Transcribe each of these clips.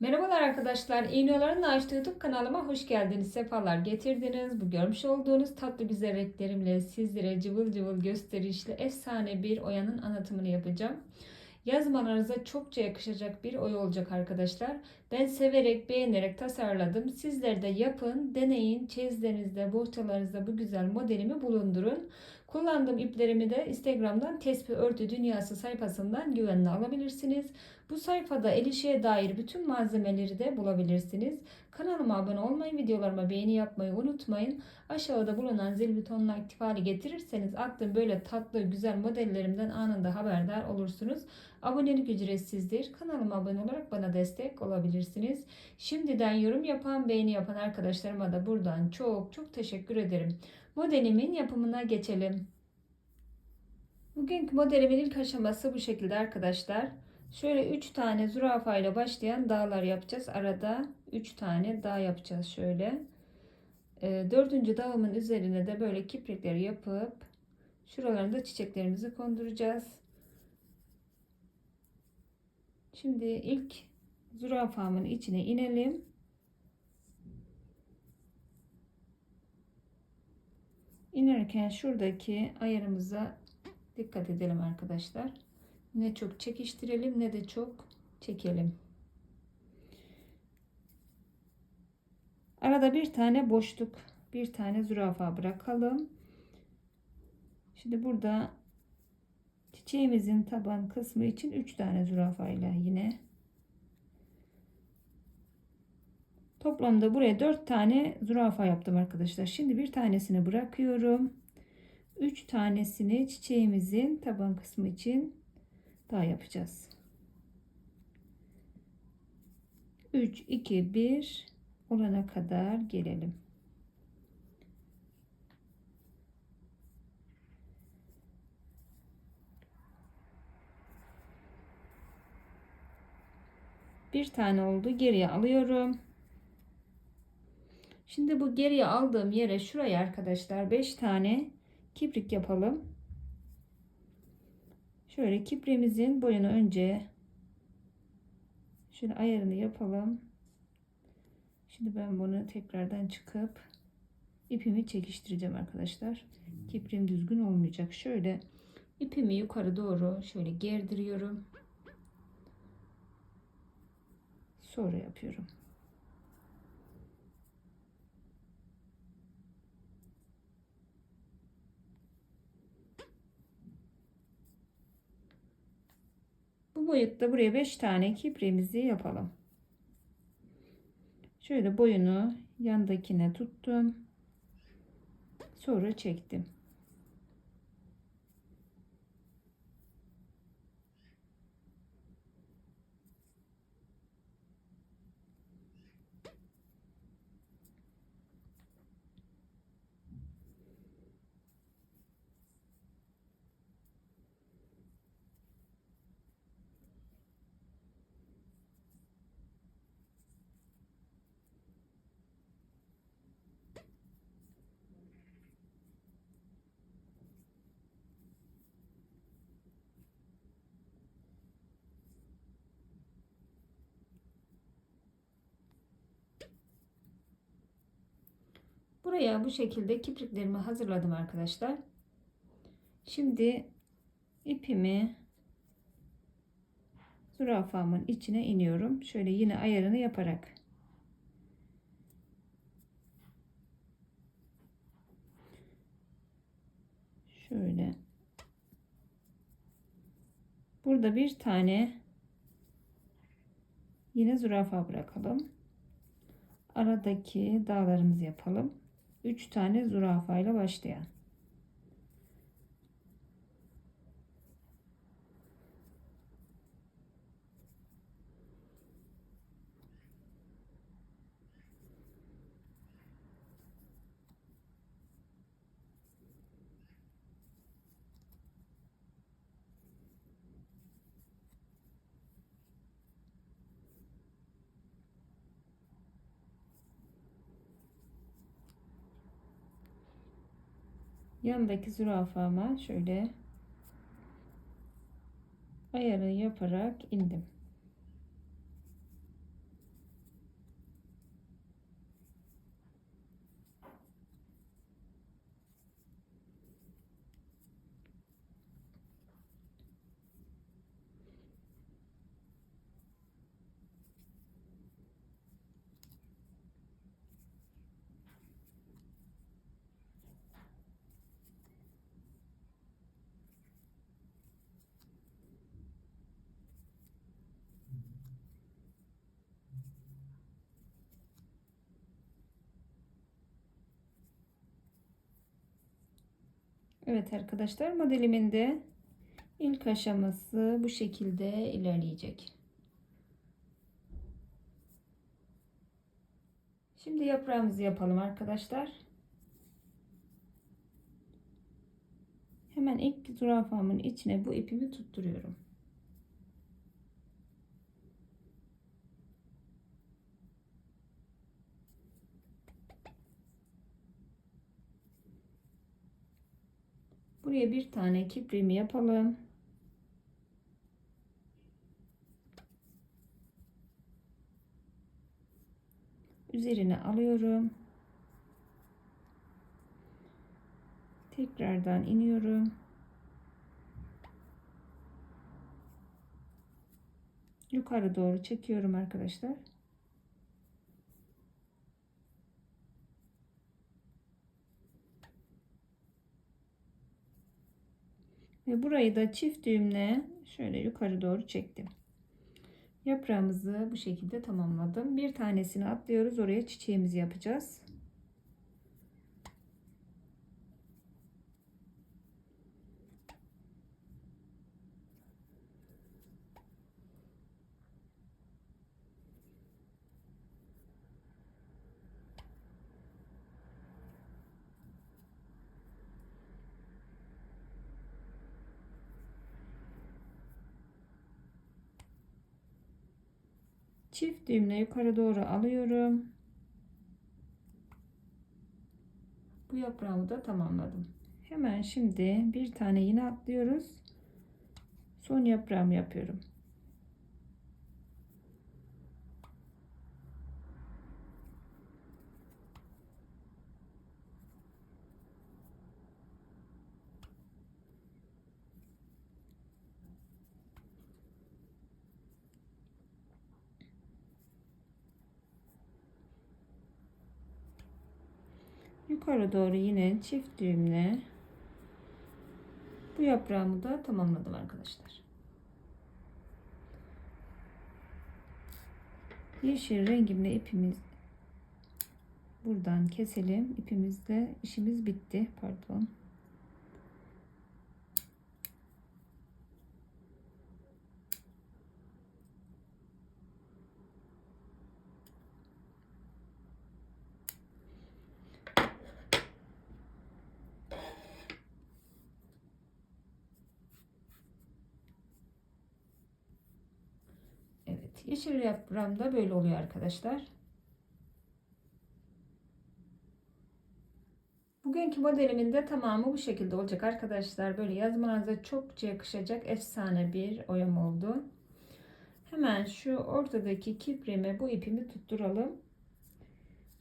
Merhabalar arkadaşlar. İğnelerin açtığı YouTube kanalıma hoş geldiniz. Sefalar getirdiniz. Bu görmüş olduğunuz tatlı güzel renklerimle sizlere cıvıl cıvıl gösterişli efsane bir oyanın anlatımını yapacağım. Yazmalarınıza çokça yakışacak bir oya olacak arkadaşlar. Ben severek, beğenerek tasarladım. Sizler de yapın, deneyin. Çeyizlerinizde, bohçalarınızda bu güzel modelimi bulundurun. Kullandığım iplerimi de Instagram'dan Tespih Örtü Dünyası sayfasından güvenle alabilirsiniz. Bu sayfada el işe dair bütün malzemeleri de bulabilirsiniz. Kanalıma abone olmayı, videolarıma beğeni yapmayı unutmayın. Aşağıda bulunan zil butonuna aktif hale getirirseniz attığım böyle tatlı güzel modellerimden anında haberdar olursunuz. Abonelik ücretsizdir. Kanalıma abone olarak bana destek olabilirsiniz. Şimdiden yorum yapan, beğeni yapan arkadaşlarıma da buradan çok çok teşekkür ederim. Modelimin yapımına geçelim. Bugünkü modelimin ilk aşaması bu şekilde arkadaşlar. Şöyle 3 tane zürafa ile başlayan dağlar yapacağız. Arada 3 tane dağ yapacağız şöyle. E, dördüncü dağımın üzerine de böyle kiprikleri yapıp şuralarında çiçeklerimizi konduracağız. Şimdi ilk zürafamın içine inelim. İnerken şuradaki ayarımıza dikkat edelim arkadaşlar. Ne çok çekiştirelim ne de çok çekelim. Arada bir tane boşluk, bir tane zürafa bırakalım. Şimdi burada çiçeğimizin taban kısmı için 3 tane zürafa ile yine Toplamda buraya 4 tane zürafa yaptım arkadaşlar. Şimdi bir tanesini bırakıyorum. 3 tanesini çiçeğimizin taban kısmı için daha yapacağız. 3 2 1 olana kadar gelelim. Bir tane oldu. Geriye alıyorum. Şimdi bu geriye aldığım yere şuraya arkadaşlar 5 tane kiprik yapalım. Şöyle kipriğimizin boyunu önce şöyle ayarını yapalım. Şimdi ben bunu tekrardan çıkıp ipimi çekiştireceğim arkadaşlar. Kipriğim düzgün olmayacak. Şöyle ipimi yukarı doğru şöyle gerdiriyorum. Sonra yapıyorum. Boyutta buraya 5 tane kipriğimizi yapalım. Şöyle boyunu yandakine tuttum. Sonra çektim. Buraya bu şekilde kipriklerimi hazırladım arkadaşlar. Şimdi ipimi zürafamın içine iniyorum. Şöyle yine ayarını yaparak. Şöyle. Burada bir tane yine zürafa bırakalım. Aradaki dağlarımızı yapalım. 3 tane zürafa ile başlayan. Yanındaki zürafama şöyle ayarı yaparak indim. Evet arkadaşlar modelimin de ilk aşaması bu şekilde ilerleyecek. Şimdi yaprağımızı yapalım arkadaşlar. Hemen ilk zürafamın içine bu ipimi tutturuyorum. Buraya bir tane kiprimi yapalım. Üzerine alıyorum. Tekrardan iniyorum. Yukarı doğru çekiyorum arkadaşlar. Ve burayı da çift düğümle şöyle yukarı doğru çektim. Yaprağımızı bu şekilde tamamladım. Bir tanesini atlıyoruz. Oraya çiçeğimizi yapacağız. Çift düğümle yukarı doğru alıyorum. Bu yaprağımı da tamamladım. Hemen şimdi bir tane yine atlıyoruz. Son yaprağımı yapıyorum. Yukarı doğru yine çift düğümle bu yaprağımı da tamamladım arkadaşlar. Yeşil rengimle ipimiz buradan keselim. İpimizde işimiz bitti. Pardon. Yeşil yaprağım da böyle oluyor arkadaşlar. Bugünkü modelimin de tamamı bu şekilde olacak arkadaşlar. Böyle yazmanıza çokça yakışacak efsane bir oyam oldu. Hemen şu ortadaki kipreme bu ipimi tutturalım.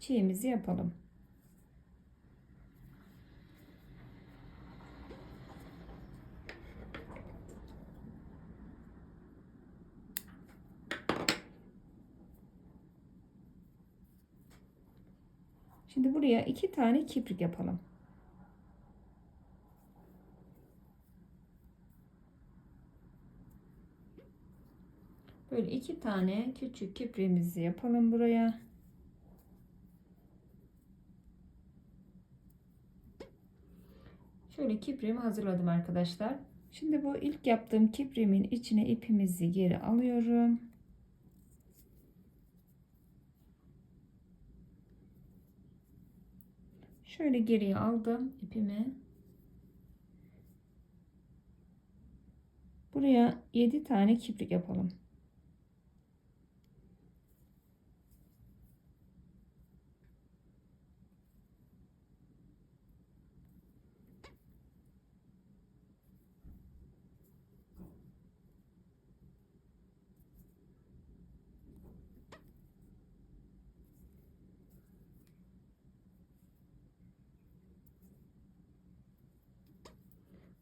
Çiğimizi yapalım. Şimdi buraya iki tane kiprik yapalım. Böyle iki tane küçük kipriğimizi yapalım buraya. Şöyle kipriğimi hazırladım arkadaşlar. Şimdi bu ilk yaptığım kipriğimin içine ipimizi geri alıyorum. Şöyle geriye aldım ipimi. Buraya 7 tane kiprik yapalım.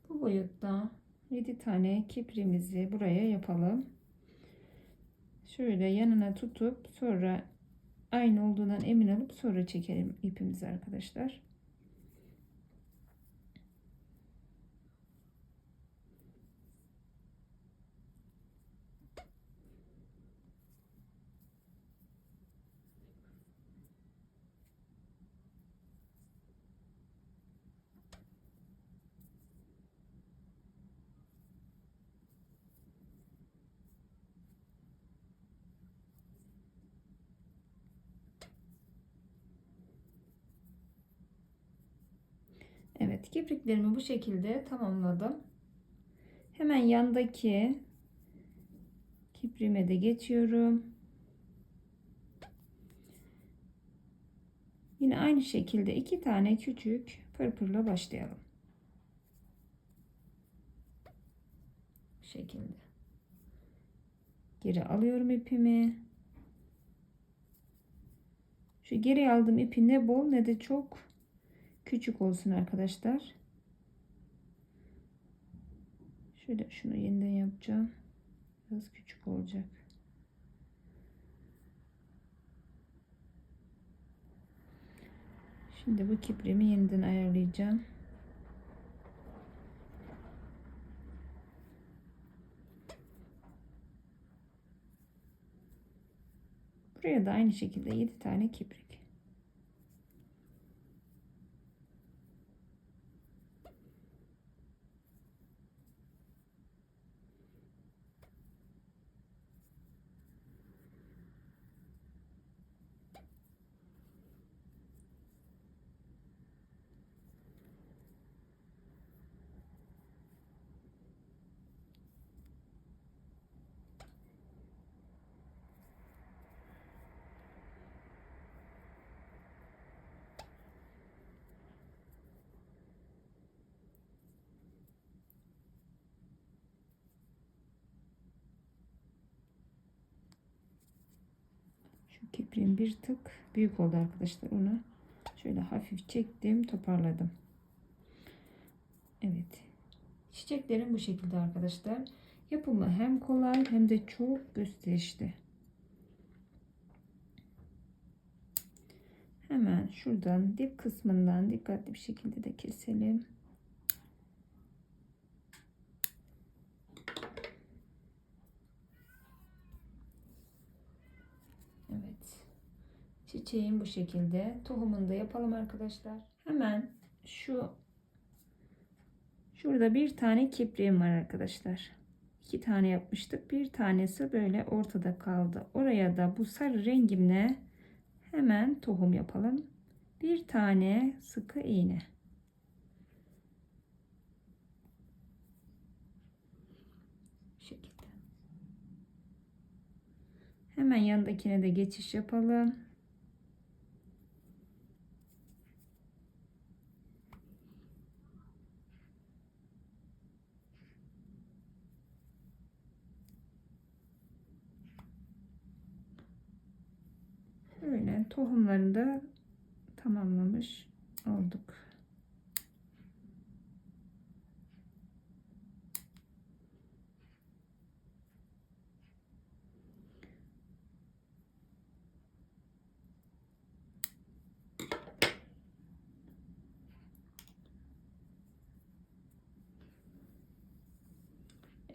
Bu boyutta 7 tane kiprimizi buraya yapalım. Şöyle yanına tutup sonra aynı olduğundan emin olup sonra çekelim ipimizi arkadaşlar. Evet kipriklerimi bu şekilde tamamladım. Hemen yandaki kiprime de geçiyorum. Yine aynı şekilde iki tane küçük pırpırla başlayalım. Bu şekilde. Geri alıyorum ipimi. Şu geri aldığım ipi ne bol ne de çok küçük olsun arkadaşlar. Şöyle şunu yeniden yapacağım. Biraz küçük olacak. Şimdi bu kipremi yeniden ayarlayacağım. Buraya da aynı şekilde 7 tane kiprik. Şu kipriğim bir tık büyük oldu arkadaşlar. Onu şöyle hafif çektim, toparladım. Evet. Çiçeklerim bu şekilde arkadaşlar. Yapımı hem kolay hem de çok gösterişli. Hemen şuradan dip kısmından dikkatli bir şekilde de keselim. Evet. Çiçeğim bu şekilde. Tohumunu da yapalım arkadaşlar. Hemen şu şurada bir tane kipriğim var arkadaşlar. İki tane yapmıştık. Bir tanesi böyle ortada kaldı. Oraya da bu sarı rengimle hemen tohum yapalım. Bir tane sıkı iğne. Bu şekilde. Hemen yanındakine de geçiş yapalım. Böyle tohumlarını da tamamlamış olduk.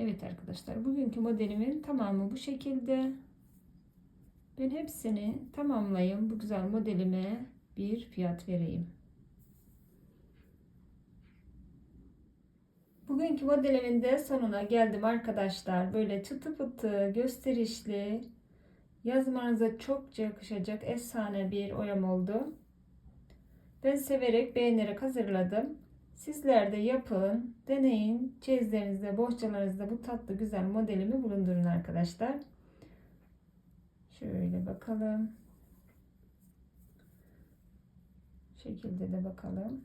Evet arkadaşlar bugünkü modelimin tamamı bu şekilde. Ben hepsini tamamlayayım. Bu güzel modelime bir fiyat vereyim. Bugünkü modelimin de sonuna geldim arkadaşlar. Böyle çıtı pıtı gösterişli yazmanıza çokça yakışacak efsane bir oyam oldu. Ben severek beğenerek hazırladım. Sizler de yapın, deneyin. Çeyizlerinizde, bohçalarınızda bu tatlı güzel modelimi bulundurun arkadaşlar. Şöyle bakalım. şekilde de bakalım.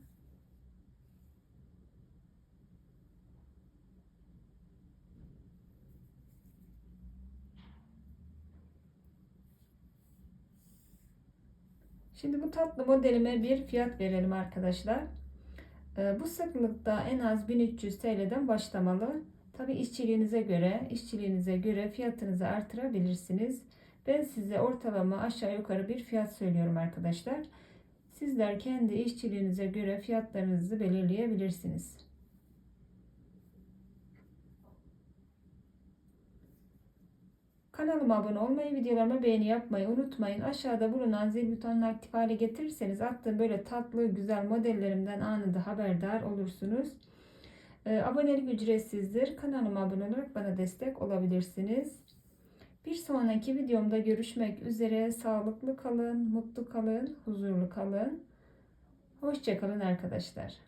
Şimdi bu tatlı modelime bir fiyat verelim arkadaşlar. Ee, bu sıklıkta en az 1300 TL'den başlamalı. Tabi işçiliğinize göre, işçiliğinize göre fiyatınızı artırabilirsiniz. Ben size ortalama aşağı yukarı bir fiyat söylüyorum arkadaşlar. Sizler kendi işçiliğinize göre fiyatlarınızı belirleyebilirsiniz. Kanalıma abone olmayı, videolarıma beğeni yapmayı unutmayın. Aşağıda bulunan zil butonunu aktif hale getirirseniz attığım böyle tatlı güzel modellerimden anında haberdar olursunuz. Ee, abonelik ücretsizdir. Kanalıma abone olarak bana destek olabilirsiniz. Bir sonraki videomda görüşmek üzere. Sağlıklı kalın, mutlu kalın, huzurlu kalın. Hoşçakalın arkadaşlar.